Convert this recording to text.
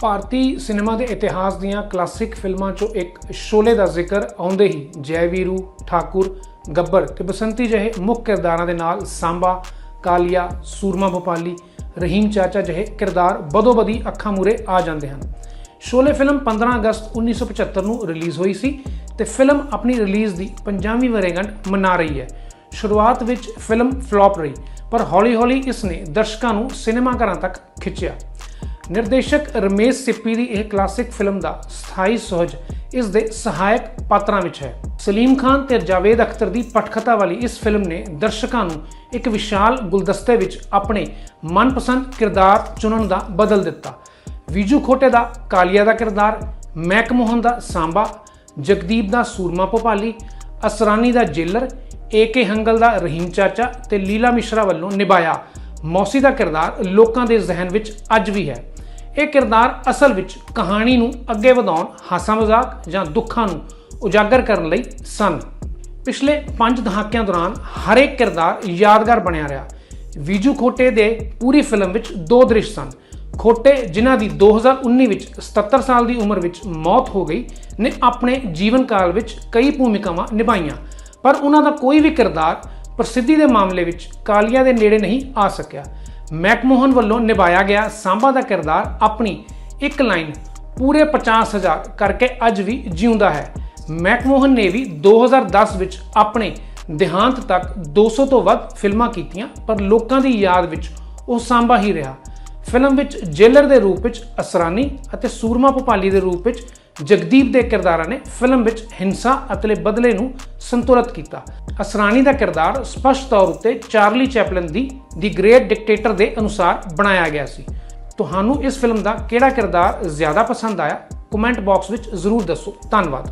ਭਾਰਤੀ cinema ਦੇ ਇਤਿਹਾਸ ਦੀਆਂ ਕਲਾਸਿਕ ਫਿਲਮਾਂ 'ਚੋਂ ਇੱਕ ਸ਼ੋਲੇ ਦਾ ਜ਼ਿਕਰ ਆਉਂਦੇ ਹੀ ਜੈ ਵੀਰੂ ਠਾਕੁਰ, ਗੱਬਰ ਤੇ ਬਸੰਤੀ ਜਿਹੇ ਮੁੱਖ ਕਿਰਦਾਰਾਂ ਦੇ ਨਾਲ ਸਾਂਬਾ, ਕਾਲੀਆ, ਸੂਰਮਾ ਭੋਪਾਲੀ, ਰਹੀਮ ਚਾਚਾ ਜਿਹੇ ਕਿਰਦਾਰ ਬਦੋਬਦੀ ਅੱਖਾਂ ਮੂਰੇ ਆ ਜਾਂਦੇ ਹਨ। ਸ਼ੋਲੇ ਫਿਲਮ 15 ਅਗਸਤ 1975 ਨੂੰ ਰਿਲੀਜ਼ ਹੋਈ ਸੀ ਤੇ ਫਿਲਮ ਆਪਣੀ ਰਿਲੀਜ਼ ਦੀ 50ਵੀਂ ਵਰ੍ਹੇਗੰਢ ਮਨਾ ਰਹੀ ਹੈ। ਸ਼ੁਰੂਆਤ ਵਿੱਚ ਫਿਲਮ ਫਲॉप ਰਹੀ, ਪਰ ਹੌਲੀ-ਹੌਲੀ ਇਸ ਨੇ ਦਰਸ਼ਕਾਂ ਨੂੰ ਸਿਨੇਮਾ ਘਰਾਂ ਤੱਕ ਖਿੱਚਿਆ। ਨਿਰਦੇਸ਼ਕ ਰਮੇਸ਼ ਸਿੱਪੀ ਦੀ ਇਹ ਕਲਾਸਿਕ ਫਿਲਮ ਦਾ ਸਥਾਈ ਸੁਹਜ ਇਸ ਦੇ ਸਹਾਇਕ ਪਾਤਰਾਂ ਵਿੱਚ ਹੈ। ਸਲੀਮ ਖਾਨ ਤੇ ਜਾਵੇਦ ਅਖਤਰ ਦੀ ਪਟਕਥਾ ਵਾਲੀ ਇਸ ਫਿਲਮ ਨੇ ਦਰਸ਼ਕਾਂ ਨੂੰ ਇੱਕ ਵਿਸ਼ਾਲ ਗੁਲਦਸਤੇ ਵਿੱਚ ਆਪਣੇ ਮਨਪਸੰਦ ਕਿਰਦਾਰ ਚੁਣਨ ਦਾ ਬਦਲ ਦਿੱਤਾ। ਵਿਜੂ ਖੋਟੇ ਦਾ ਕਾਲੀਆ ਦਾ ਕਿਰਦਾਰ ਮੈਕ ਮੋਹਨ ਦਾ ਸਾਂਬਾ, ਜਗਦੀਪ ਦਾ ਸੂਰਮਾ ਭੋਪਾਲੀ, ਅਸਰਾਨੀ ਦਾ ਜੇਲਰ ਏਕੇ ਹੰਗਲ ਦਾ ਰਹੀਮ ਚਾਚਾ ਤੇ ਲੀਲਾ ਮਿਸ਼ਰਾ ਵੱਲੋਂ ਨਿਭਾਇਆ ਮੌਸੀ ਦਾ ਕਿਰਦਾਰ ਲੋਕਾਂ ਦੇ ਜ਼ਿਹਨ ਵਿੱਚ ਅੱਜ ਵੀ ਹੈ। ਇਹ ਕਿਰਦਾਰ ਅਸਲ ਵਿੱਚ ਕਹਾਣੀ ਨੂੰ ਅੱਗੇ ਵਧਾਉਣ, ਹਾਸਾ ਮਜ਼ਾਕ ਜਾਂ ਦੁੱਖਾਂ ਨੂੰ ਉਜਾਗਰ ਕਰਨ ਲਈ ਸਨ। ਪਿਛਲੇ 5 ਦਹਾਕਿਆਂ ਦੌਰਾਨ ਹਰੇਕ ਕਿਰਦਾਰ ਯਾਦਗਾਰ ਬਣਿਆ ਰਿਹਾ। ਵੀਜੂ ਖੋਟੇ ਦੇ ਪੂਰੀ ਫਿਲਮ ਵਿੱਚ ਦੋ ਦ੍ਰਿਸ਼ ਸਨ। ਖੋਟੇ, ਜਿਨ੍ਹਾਂ ਦੀ 2019 ਵਿੱਚ 77 ਸਾਲ ਦੀ ਉਮਰ ਵਿੱਚ ਮੌਤ ਹੋ ਗਈ, ਨੇ ਆਪਣੇ ਜੀਵਨ ਕਾਲ ਵਿੱਚ ਕਈ ਭੂਮਿਕਾਵਾਂ ਨਿਭਾਈਆਂ। ਪਰ ਉਹਨਾਂ ਦਾ ਕੋਈ ਵੀ ਕਿਰਦਾਰ ਪ੍ਰਸਿੱਧੀ ਦੇ ਮਾਮਲੇ ਵਿੱਚ ਕਾਲੀਆਂ ਦੇ ਨੇੜੇ ਨਹੀਂ ਆ ਸਕਿਆ। ਮੈਕਮੋਹਨ ਵੱਲੋਂ ਨਿਭਾਇਆ ਗਿਆ ਸਾਂਭਾ ਦਾ ਕਿਰਦਾਰ ਆਪਣੀ ਇੱਕ ਲਾਈਨ ਪੂਰੇ 50000 ਕਰਕੇ ਅੱਜ ਵੀ ਜਿਉਂਦਾ ਹੈ। ਮੈਕਮੋਹਨ ਨੇ ਵੀ 2010 ਵਿੱਚ ਆਪਣੇ ਦੇਹਾਂਤ ਤੱਕ 200 ਤੋਂ ਵੱਧ ਫਿਲਮਾਂ ਕੀਤੀਆਂ, ਪਰ ਲੋਕਾਂ ਦੀ ਯਾਦ ਵਿੱਚ ਉਹ ਸਾਂਭਾ ਹੀ ਰਿਹਾ। ਫਿਲਮ ਵਿੱਚ ਜੇਲਰ ਦੇ ਰੂਪ ਵਿੱਚ ਅਸਰਾਨੀ ਅਤੇ ਸੂਰਮਾ ਭੋਪਾਲੀ ਦੇ ਰੂਪ ਵਿੱਚ ਜਗਦੀਪ ਦੇ ਕਿਰਦਾਰਾਂ ਨੇ ਫਿਲਮ ਵਿੱਚ ਹਿੰਸਾ ਅਤੇ ਬਦਲੇ ਨੂੰ ਸੰਤੁਲਿਤ ਕੀਤਾ। ਅਸਰਾਨੀ ਦਾ ਕਿਰਦਾਰ ਸਪਸ਼ਟ ਤੌਰ ਉੱਤੇ ਚਾਰਲੀ ਚੈਪਲਨ ਦੀ ਦੀ ਗ੍ਰੇਟ ਡਿਕਟੇਟਰ ਦੇ ਅਨੁਸਾਰ ਬਣਾਇਆ ਗਿਆ ਸੀ। ਤੁਹਾਨੂੰ ਇਸ ਫਿਲਮ ਦਾ ਕਿਹੜਾ ਕਿਰਦਾਰ ਜ਼ਿਆਦਾ ਪਸੰਦ ਆਇਆ? ਕਮੈਂਟ ਬਾਕਸ ਵਿੱਚ ਜ਼ਰੂਰ ਦੱਸੋ। ਧੰਨਵਾਦ।